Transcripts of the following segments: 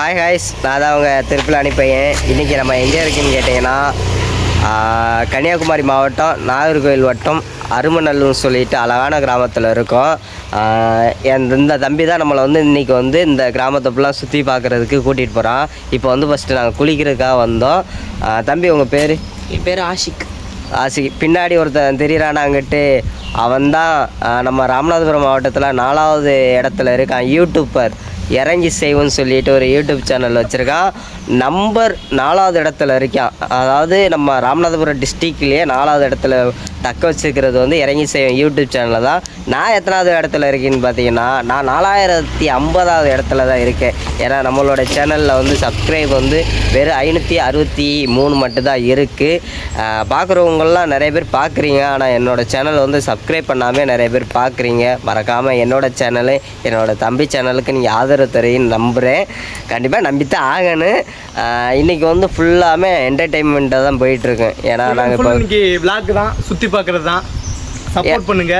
Hi ஹாய்ஸ் நான் தான் அவங்க திருப்பிலானி பையன். இன்றைக்கி நம்ம எங்கே இருக்குன்னு கேட்டிங்கன்னா கன்னியாகுமரி மாவட்டம் நாகர்கோவில் வட்டம் அருமநல்லூர்னு சொல்லிட்டு அழகான கிராமத்தில் இருக்கோம். என் இந்த தம்பி தான் நம்மளை வந்து இன்றைக்கி வந்து இந்த கிராமத்தை ஃபுல்லாக சுற்றி பார்க்குறதுக்கு கூட்டிகிட்டு போகிறான் இப்போ வந்து ஃபஸ்ட்டு நாங்கள் குளிக்கிறதுக்காக வந்தோம். தம்பி உங்கள் பேர்? என் பேர் ஆஷிக். ஆசி பின்னாடி ஒருத்தன் தெரியிறானா அங்கிட்டு. அவன்தான் ஆஹ், நம்ம ராமநாதபுரம் மாவட்டத்தில் நாலாவது இடத்துல இருக்கான் யூடியூப்பர் இறங்கி செய்வோன்னு சொல்லிட்டு ஒரு யூடியூப் சேனல் வச்சுருக்கான் நம்பர் நாலாவது இடத்துல இருக்கான் அதாவது நம்ம ராமநாதபுரம் டிஸ்ட்ரிக்ட்லேயே நாலாவது இடத்துல தக்க வச்சுக்கிறது வந்து இறங்கி செய்வோம் யூடியூப் சேனலில் தான். நான் எத்தனாவது இடத்துல இருக்கேன்னு பார்த்தீங்கன்னா நான் நாலாயிரத்தி ஐம்பதாவது இடத்துல தான் இருக்கேன். ஏன்னா நம்மளோட சேனலில் வந்து சப்ஸ்கிரைப் வந்து வெறும் ஐநூற்றி அறுபத்தி மூணு மட்டும்தான் இருக்குது பார்க்குறவங்களாம் நிறைய பேர் பார்க்குறீங்க ஆனால் என்னோட சேனல் வந்து சப்ஸ்கிரைப் பண்ணாமல் நிறைய பேர் பார்க்குறீங்க மறக்காமல் என்னோட சேனலு என்னோட தம்பி சேனலுக்கு நீங்கள் ஆதரவு தருவீன்னு நம்புகிறேன் கண்டிப்பாக நம்பித்தான் ஆகணும். ஆஹ் இன்னைக்கு வந்து ஃபுல்லாமே என்டர்டெயின்மெண்ட்டாக தான் போயிட்டுருக்கேன் ஏன்னா நாங்கள் இப்போ விளாக் தான். சுற்றி பார்க்குறது தான் சப்போர்ட் பண்ணுங்க.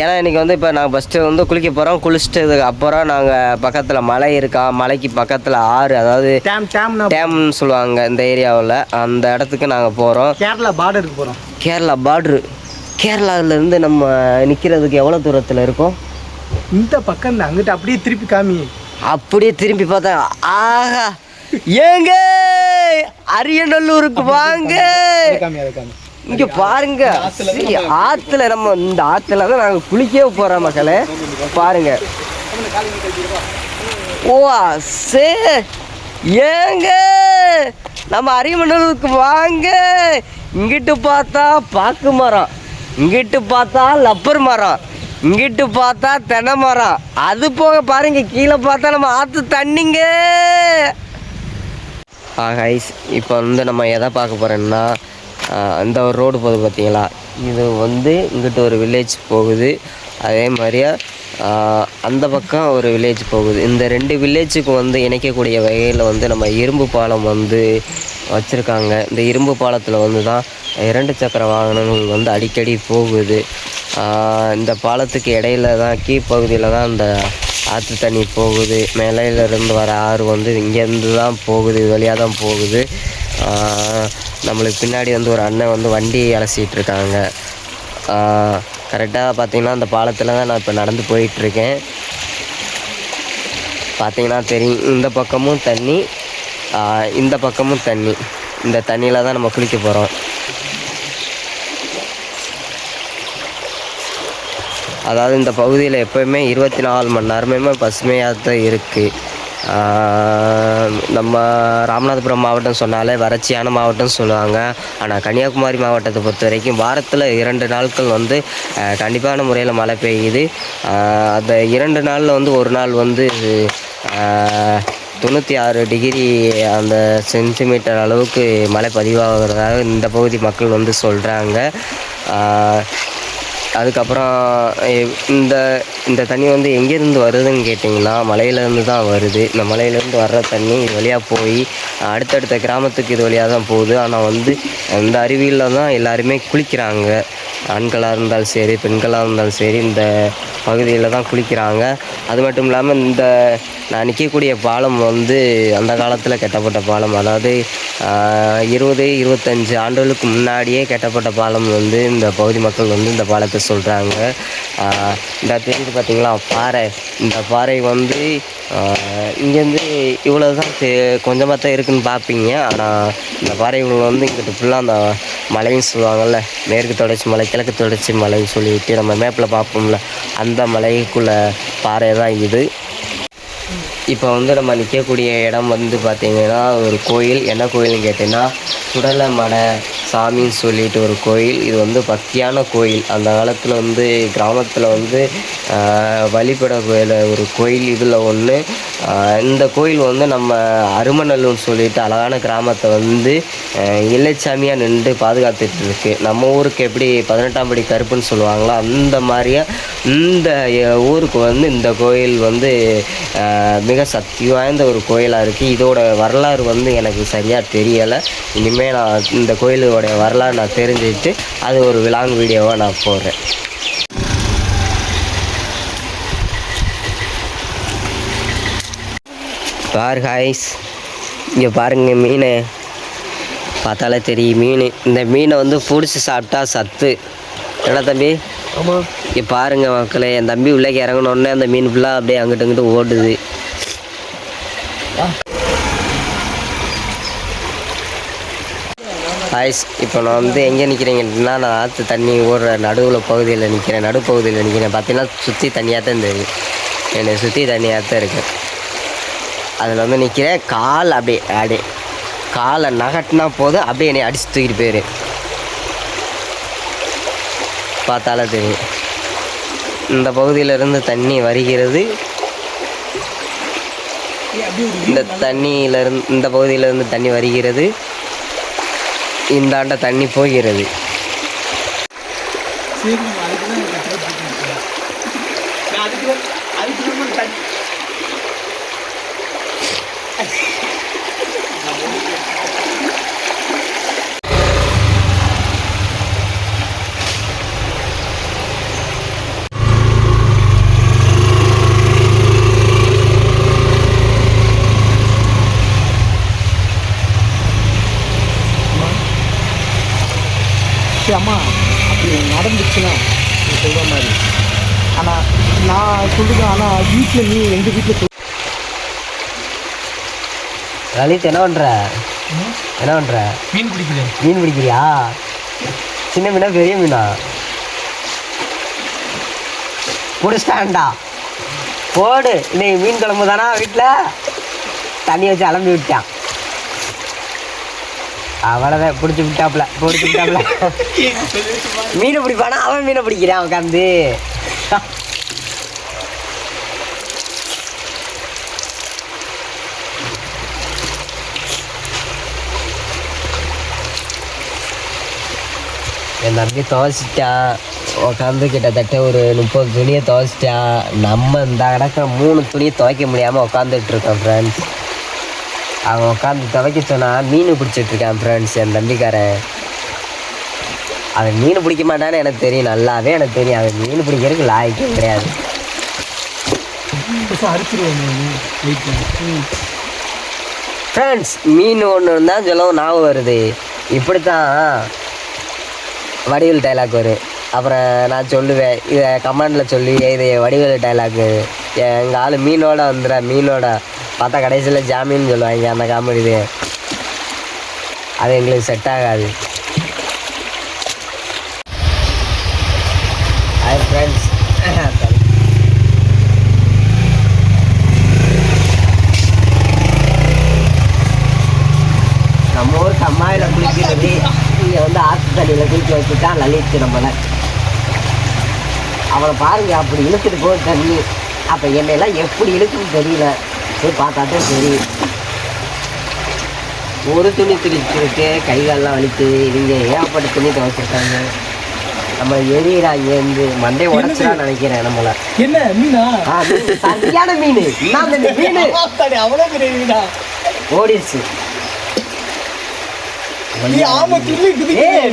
ஏன்னா இன்றைக்கி வந்து இப்போ நாங்கள் ஃபஸ்ட்டு வந்து குளிக்க போகிறோம் குளிச்சிட்டதுக்கு அப்புறம் நாங்கள் பக்கத்தில் மலை இருக்கா? மலைக்கு பக்கத்தில் ஆறு அதாவது டேம் டேம்னா டேம்னு சொல்லுவாங்க இந்த ஏரியாவில். அந்த இடத்துக்கு நாங்கள் போகிறோம் கேரளா பார்டருக்கு போகிறோம் கேரளா பார்ட்ரு கேரளாவிலேருந்து நம்ம நிற்கிறதுக்கு எவ்வளோ தூரத்தில் இருக்கும்? இந்த பக்கம் இந்த அங்கிட்டு அப்படியே திருப்பி காமி. அப்படியே திரும்பி பார்த்தா ஆஹா ஏங்க! அரியநல்லூருக்கு வாங்க! இங்க பாருங்க. ஆத்துல நம்ம இந்த ஆத்துல தான் நாங்க குளிக்கவே போறோம் மக்களே. பாருங்க. ஓ சே. ஏங்க. நம்ம அரியமண்டலுக்கு வாங்க. இங்கிட்டு பார்த்தா பாக்கு மரம். இங்கிட்டு பார்த்தா லப்பர் மரம். இங்கிட்டு பார்த்தா தென்னை மரம். அது போக பாருங்க கீழே பார்த்தா நம்ம ஆத்து தண்ணிங்க. ஆ கைஸ் இப்போ வந்து நம்ம எதை பார்க்க போகிறோம்னா இந்த ஒரு ரோடு போகுது பார்த்தீங்களா? இது வந்து இங்கிட்ட ஒரு வில்லேஜ் போகுது. அதே மாதிரியே அந்த பக்கம் ஒரு வில்லேஜ் போகுது. இந்த ரெண்டு வில்லேஜுக்கு வந்து இணைக்கக்கூடிய வகையில் வந்து நம்ம இரும்பு பாலம் வந்து வச்சுருக்காங்க. இந்த இரும்பு பாலத்தில் வந்து தான் இரண்டு சக்கர வாகனங்கள் வந்து அடிக்கடி போகுது. இந்த பாலத்துக்கு இடையில தான் கீழ்ப்பகுதியில் தான் இந்த ஆற்று தண்ணி போகுது. மேலையில இருந்து வர ஆறு வந்து இங்கேருந்து தான் போகுது. இது வழியாக தான் போகுது. நம்மளுக்கு பின்னாடி வந்து ஒரு அண்ணன் வந்து வண்டி அலசிட்டு இருக்காங்க கரெக்டாக பார்த்தீங்கன்னா அந்த பாலத்தில் தான் நான் இப்போ நடந்து போயிட்டுருக்கேன். பார்த்தீங்கன்னா தெரியும் இந்த பக்கமும் தண்ணி இந்த பக்கமும் தண்ணி. இந்த தண்ணியில் தான் நம்ம குளிக்க போகிறோம் அதாவது இந்த பகுதியில் எப்போயுமே இருபத்தி நாலு மணி நேரமே பசுமையாக தான் இருக்குது நம்ம ராமநாதபுரம் மாவட்டம் சொன்னாலே வறட்சியான மாவட்டம் சொல்லுவாங்க. ஆனால் கன்னியாகுமரி மாவட்டத்தை பொறுத்த வரைக்கும் வாரத்தில் இரண்டு நாட்கள் வந்து கண்டிப்பான முறையில் மழை பெய்யுது. அந்த இரண்டு நாளில் வந்து ஒரு நாள் வந்து தொண்ணூற்றி ஆறு டிகிரி அந்த சென்டிமீட்டர் அளவுக்கு மழை பதிவாகிறதாக இந்த பகுதி மக்கள் வந்து சொல்கிறாங்க அதுக்கப்புறம் இந்த இந்த தண்ணி வந்து எங்கேருந்து வருதுன்னு கேட்டிங்கன்னா மலையிலேருந்து தான் வருது. இந்த மலையிலேருந்து வர்ற தண்ணி இது வழியாக போய் அடுத்தடுத்த கிராமத்துக்கு இது வழியாக தான் போகுது. ஆனால் வந்து இந்த அருவியில் தான் எல்லாருமே குளிக்கிறாங்க. ஆண்களாக இருந்தாலும் சரி பெண்களாக இருந்தாலும் சரி இந்த பகுதியில் தான் குளிக்கிறாங்க. அது மட்டும் இல்லாமல் இந்த நான் நிற்கக்கூடிய பாலம் வந்து அந்த காலத்தில் கட்டப்பட்ட பாலம். அதாவது இருபது இருபத்தஞ்சு ஆண்டுகளுக்கு முன்னாடியே கட்டப்பட்ட பாலம் வந்து இந்த பகுதி மக்கள் வந்து இந்த பாலத்தை சொல்கிறாங்க இந்த தெரியுது பார்த்திங்களா பாறை. இந்த பாறை வந்து இங்கேருந்து இவ்வளோ தான் கொஞ்சமாக தான் இருக்குன்னு பார்ப்பீங்க ஆனால் இந்த பாறைகள் வந்து இங்கிட்டு ஃபுல்லாக அந்த மலைன்னு சொல்லுவாங்கள்ல மேற்கு தொடர்ச்சி மலை கிழக்கு தொடர்ச்சி மலைன்னு சொல்லிட்டு நம்ம மேப்பில் பார்ப்போம்ல அந்த மலைக்குள்ள பாறை தான் இது. இப்போ வந்து நம்ம நிற்கக்கூடிய இடம் வந்து பார்த்திங்கன்னா ஒரு கோயில். என்ன கோயில்னு கேட்டிங்கன்னா சுடலமடை சாமின்னு சொல்லிட்டு ஒரு கோயில். இது வந்து பக்தியான கோயில். அந்த காலத்தில் வந்து கிராமத்தில் வந்து வழிபட கோயில் ஒரு கோயில் இதில் ஒன்று இந்த கோயில் வந்து நம்ம அருமநல்லூர்னு சொல்லிட்டு அழகான கிராமத்தை வந்து ஆஹ், இளைச்சாமியாக நின்று பாதுகாத்துட்டு இருக்கு நம்ம ஊருக்கு எப்படி பதினெட்டாம் படி கருப்புன்னு சொல்லுவாங்களோ அந்த மாதிரியே இந்த ஊருக்கு வந்து இந்த கோயில் வந்து மிக சக்தி வாய்ந்த ஒரு கோயிலாக இருக்குது இதோட வரலாறு வந்து எனக்கு சரியாக தெரியலை. இனிமேல் நான் இந்த கோயிலுடைய வரலாறு நான் தெரிஞ்சுக்கிட்டு அது ஒரு விலாங் வீடியோவாக நான் போடுறேன். பாரு ஹாய்ஸ் இங்கே பாருங்க மீன். பார்த்தாலே தெரியும் மீன். இந்த மீனை வந்து பிடிச்சி சாப்பிட்டா சத்து. என்ன தம்பி? ஆமாம் இங்கே பாருங்க மக்களே என் தம்பி உள்ளே இறங்கினோடனே அந்த மீன் ஃபுல்லாக அப்படியே அங்கிட்டு இங்கிட்டு ஓடுது. ஹாய்ஸ் இப்போ நான் வந்து எங்கே நிற்கிறேங்கன்னா நான் ஆற்று தண்ணி ஓடுற நடுவில் பகுதியில் நிற்கிறேன் நடுப்பகுதியில் நிற்கிறேன் பார்த்தீங்கன்னா சுற்றி தண்ணியாக தான் தெரியுது என்னை சுற்றி தண்ணியாக தான் இருக்கு. அதில் வந்து நிற்கிறேன் கால் அப்படியே அப்படியே காலை நகட்டினா போதும் அப்படியே என்னை அடித்து தூக்கிட்டு போயிரு. பார்த்தாலே தெரியும். இந்த பகுதியிலிருந்து தண்ணி வருகிறது. இந்த தண்ணியிலிருந்து இந்த பகுதியிலிருந்து தண்ணி வருகிறது. இந்தாண்ட தண்ணி போகிறது சரி அதுக்கு தான் எனக்கு try பண்ணிருக்கேன். நான் அதுக்கு தான் அதுக்கு தான் நான் try- அம்மா அப்படி நடந்துச்சுன்னா நீ சொல்கிற மாதிரி. ஆனால் நான் சொல்லுறேன் ஆனால் வீட்டில் நீ எங்கள் வீட்டில் லலித் என்ன பண்ணுற என்ன பண்ணுற மீன் பிடிக்கிறேன் மீன் பிடிக்கிறியா சின்ன மீனா பெரிய மீனா? பிடிச்சிட்டான்டா போடு. இன்னைக்கு மீன் குழம்பு தானா வீட்டில் தண்ணி வச்சு அலம்பி விட்டான். அவ்வளோதான் பிடிச்சி விட்டாப்புல பிடிச்சி விட்டாப்புல. மீனை பிடிப்பானா? அவன் மீனை பிடிக்கிறான் உட்காந்து என் தம்பி துவைச்சிட்டான். உட்காந்து கிட்டத்தட்ட ஒரு முப்பது துணியை துவைச்சிட்டான். நம்ம இந்த கிடக்க மூணு துணியை துவைக்க முடியாமல் உட்காந்துட்டு இருக்கோம் ஃப்ரெண்ட்ஸ் அவன் உட்காந்து துவைக்க சொன்னா மீன் பிடிச்சிட்டு இருக்கான் ஃப்ரெண்ட்ஸ் என் தம்பிக்காரன். அவன் மீன் பிடிக்க மாட்டான்னு எனக்கு தெரியும். நல்லாவே எனக்கு தெரியும். அவன் மீன் பிடிக்கிறதுக்கு லாய்க்கும் கிடையாது. ஃப்ரெண்ட்ஸ் மீன். ஒன்று தான் சொல்லவும். ஞாபகம் வருது. இப்படி தான் வடிவேல் டைலாக் வரும். அப்புறம் நான் சொல்லுவேன். இதை கமெண்டில் சொல்லி இது வடிவேல் டைலாக்கு எங்கள் ஆள் மீனோட வந்துடுற மீனோட பார்த்தா கடைசியில் ஜாமீன் சொல்லுவாங்க அந்த காமெடி அது எங்களுக்கு செட் ஆகாது. ஹாய் ஃப்ரெண்ட்ஸ் நம்ம ஊர் கம்மாயில் குளிக்கிறது. இங்கே வந்து ஆற்று தண்ணியில் குளிக்க வச்சுட்டான் லலித்து நம்மளை அவனை பாருங்க அப்படி இழுத்துட்டு போகுது தண்ணி. அப்போ என்னையெல்லாம் எப்படி இழுக்குன்னு தெரியல. போய் பார்த்தா தான் தெரியும் ஒரு துணி துணிச்சிருக்கு கை கால்லாம் வலிக்கு இவங்க ஏகப்பட்ட துணி துவைச்சிருக்காங்க. நம்ம எரியிறாங்க இருந்து மண்டை உடச்சிடான்னு நினைக்கிறேன் நம்மளை. என்ன மீனா? ஆ, சரியான மீன். என்ன மீன். அவ்வளோ பெரிய மீனா? ஓடிடுச்சு.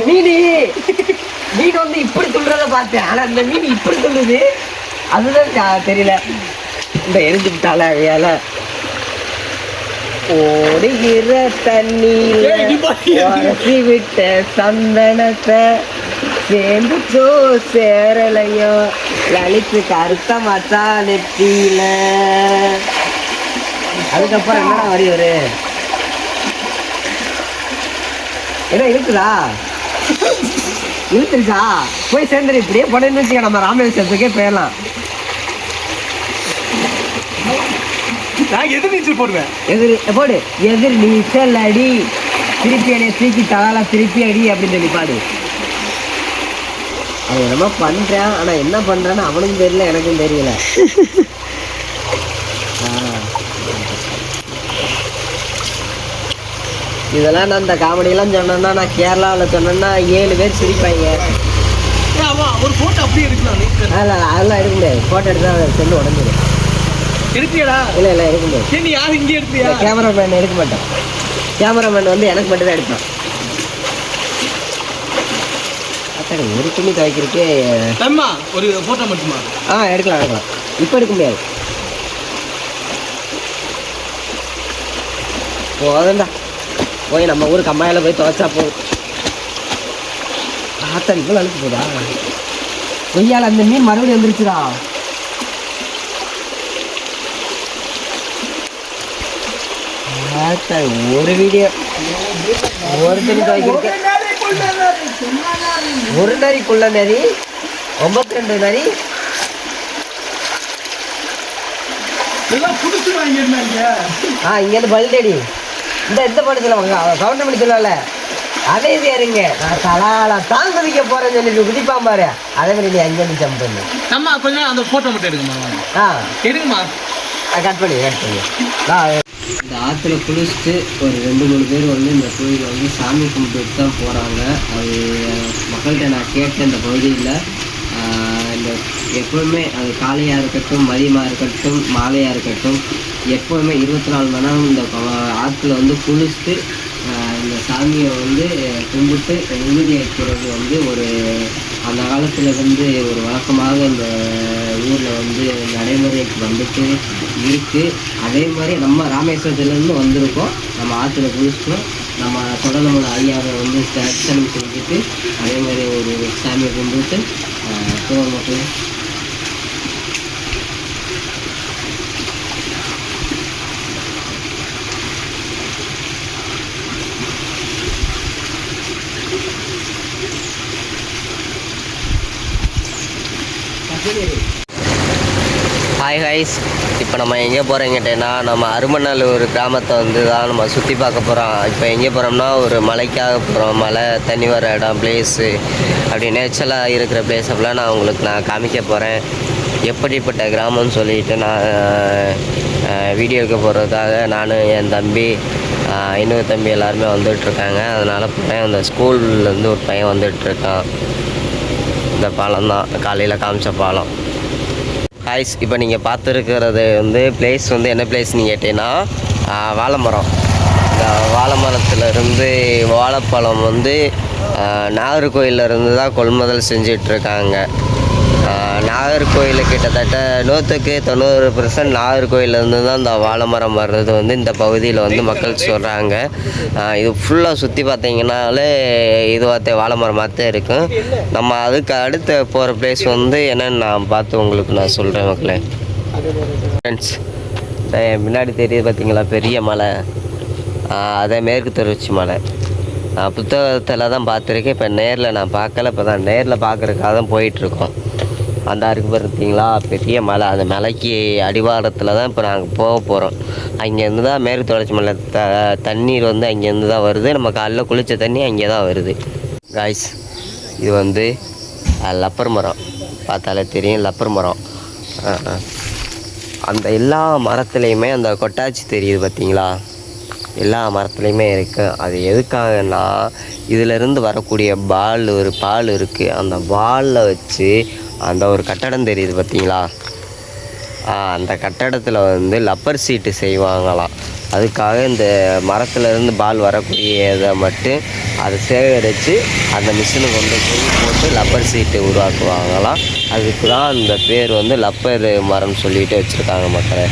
மீன். மீன் வந்து இப்படி துள்றத பார்த்தேன். ஆனா இந்த மீன் இப்படி துள்ளுது. அதுதான் தெரியல. இந்த எரிஞ்சு விட்டால வேலை ஓடுகிற. உரசி விட்ட சந்தனத்தை. சேர்ந்துச்சோ சேரலையோ. லலித்து கருத்த மச்சா நெத்தியில அதுக்கப்புறம் என்னடா வரி வரு? என்ன இருக்குதா இழுத்துருச்சா? போய் சேர்ந்துரு இப்படியே போனேன்னு வச்சுக்க நம்ம ராமேஸ்வரத்துக்கே போயிடலாம். நான் எது நீச்சல் போடுவேன். எதிர் போடு. எதிர் நீச்சல் அடி. திருப்பி என்னை தூக்கி தலாலா திருப்பி அடி அப்படின்னு சொல்லி பாடு. அவன் என்னமோ பண்ணுறான் ஆனால் என்ன பண்ணுறான்னு அவனுக்கும் தெரியல எனக்கும் தெரியல. இதெல்லாம் நான் இந்த காமெடியெல்லாம் சொன்னேன்னா நான் கேரளாவில் சொன்னேன்னா ஏழு பேர் சிரிப்பாங்க. ஒரு போட்டோ அப்படியே எடுக்கலாம் அதெல்லாம் அதெல்லாம் எடுக்க முடியாது. ஃபோட்டோ எடுத்தால் செல்லு உடஞ்சிடும் எடுத்தியாடா. இல்லை இல்லை எடுக்க முடியாது. நீ யாரும் இங்கே எடுத்தியா? கேமராமேன் எடுக்க மாட்டேன். கேமராமேன் வந்து எனக்கு மட்டும் தான் எடுப்பான். அத்தாடி ஒரு துணி துவைக்கிறதுக்கே அம்மா ஒரு போட்டோ மட்டுமா? ஆ எடுக்கலாம் எடுக்கலாம். இப்போ எடுக்க முடியாது. போதும்டா. போய் நம்ம ஊர் கம்மாயில் போய் துவைச்சா போதும். ஆத்தாடி இவ்வளோ அழுக்கு போதா? கொய்யால அந்த மீன் மறுபடியும் வந்துருச்சுடா. ஆத்தா, ஒரு வீடியோ ஒரு துணி துவைக்கிறதுக்கு ஒரு நரிக்குள்ள நரி ஒன்பத்தி ரெண்டு நரி ஆ இங்கேருந்து பல்டடி இந்த இந்த படத்தில் வாங்க கவுண்டர் பண்ணி சொல்லல அதே இது இறங்க நான் தலால தான் குதிக்க போறேன்னு சொல்லிட்டு குதிப்பான் பாரு. அதே மாதிரி நீ அங்கேருந்து ஜம்ப் பண்ணு. நம்ம கொஞ்ச நேரம் அந்த ஃபோட்டோ மட்டும் எடுக்குமா ஆ. எடுக்குமா கட் பண்ணி கட் பண்ணி. இந்த ஆற்றுல குளிச்சுட்டு ஒரு ரெண்டு மூணு பேர் வந்து இந்த கோயிலில் வந்து சாமி கும்பிட்டு தான் போகிறாங்க அது மக்கள்கிட்ட நான் கேட்டேன் இந்த பகுதியில். இந்த எப்போவுமே அது காலையாக இருக்கட்டும் மதியமாக இருக்கட்டும் மாலையாக இருக்கட்டும் எப்போவுமே இருபத்தி நாலு மணி நேரம் இந்த ஆற்றுல வந்து குளிச்சுட்டு இந்த சாமியை வந்து கும்பிட்டு உறுதி வைக்கிறது வந்து ஒரு அந்த காலத்தில் வந்து ஒரு வழக்கமாக இந்த ஊரில் வந்து நடைமுறைக்கு வந்துட்டு இருக்குது அதே மாதிரி நம்ம ராமேஸ்வரத்துலேருந்து வந்திருக்கோம். நம்ம ஆற்றுல குளிச்சிட்டோம். நம்ம தொடர்ந்து ஐயாவை வந்து தரிசனம் செஞ்சுட்டு அதே மாதிரி ஒரு சாமியை கும்பிட்டு ஆஹ் Thank you. ஹாய் ஹாய்ஸ் இப்போ நம்ம எங்கே போகிறோம் கேட்டேன்னா நம்ம அருமநல்லூர் கிராமத்தை வந்து தான் நம்ம சுற்றி பார்க்க போகிறோம் இப்போ எங்கே போகிறோம்னா ஒரு மலைக்காக போகிறோம் மலை தண்ணி வர இடம் பிளேஸு அப்படி நேச்சராக இருக்கிற பிளேஸ் அப்படிலாம் நான் உங்களுக்கு நான் காமிக்க போகிறேன் எப்படிப்பட்ட கிராமம்னு சொல்லிட்டு நான் வீடியோ எடுக்க போகிறதுக்காக நான் என் தம்பி இன்னொரு தம்பி எல்லாருமே வந்துட்டுருக்காங்க அதனால் பையன் அந்த ஸ்கூல்லேருந்து ஒரு பையன் வந்துட்டுருக்கான் இந்த பாலம் தான். காலையில் காமிச்ச பாலம். ஹாய்ஸ் இப்போ நீங்கள் பார்த்துருக்கிறது வந்து பிளேஸ் வந்து என்ன பிளேஸ்னு கேட்டீங்கன்னா வாழைமரம். இந்த வாழைமரத்துலேருந்து வாழைப்பழம் வந்து நாகர்கோயிலேருந்து தான் கொள்முதல் செஞ்சிட்ருக்காங்க. நாகர்கோயில் கிட்டத்தட்ட நூற்றுக்கு தொண்ணூறு பர்சன்ட் நாகர்கோயிலேருந்து தான் இந்த வாழைமரம் வர்றது வந்து இந்த பகுதியில் வந்து மக்கள் சொல்கிறாங்க இது ஃபுல்லாக சுற்றி பார்த்தீங்கன்னாலே இது வாழை வாழைமரமாக தான் இருக்கும். நம்ம அதுக்கு அடுத்து போகிற பிளேஸ் வந்து என்னென்னு நான் பார்த்து உங்களுக்கு நான் சொல்கிறேன் மக்களே. ஃப்ரெண்ட்ஸ் முன்னாடி தெரியுது பார்த்தீங்களா பெரிய மலை. அதே மேற்கு தொடர்ச்சி மலை. நான் புத்தகத்தில் தான் பார்த்துருக்கேன். இப்போ நேரில் நான் பார்க்கல. இப்போ தான் நேரில் பார்க்குறக்காக தான் போயிட்டுருக்கோம் அந்த இருக்கு பார்த்தீங்களா பெரிய மலை. அந்த மலைக்கு அடிவாரத்தில் தான் இப்போ நாங்கள் போக போகிறோம் அங்கேருந்து தான் மேற்கு தொடர்ச்சி மலை த தண்ணீர் வந்து அங்கேருந்து தான் வருது. நம்ம காலைல குளித்த தண்ணி அங்கே தான் வருது. காய்ஸ் இது வந்து லப்பர் மரம். பார்த்தாலே தெரியும் லப்பர் மரம். அந்த எல்லா மரத்துலேயுமே அந்த கொட்டாச்சி தெரியுது பார்த்தீங்களா எல்லா மரத்துலேயுமே இருக்குது அது எதுக்காகன்னா இதிலிருந்து வரக்கூடிய பால் ஒரு பால் இருக்குது அந்த பாலில் வச்சு அந்த ஒரு கட்டடம் தெரியுது பார்த்தீங்களா? அந்த கட்டடத்தில் வந்து லப்பர் சீட்டு செய்வாங்களாம். அதுக்காக இந்த மரத்துலேருந்து பால் வரக்கூடியதை மட்டும் அதை சேகரித்து அந்த மிஷினை கொண்டு போய் போட்டு லப்பர் சீட்டு உருவாக்குவாங்களாம். அதுக்கு தான் அந்த பேர் வந்து லப்பர் மரம்னு சொல்லிட்டு வச்சுருக்காங்க மக்களை.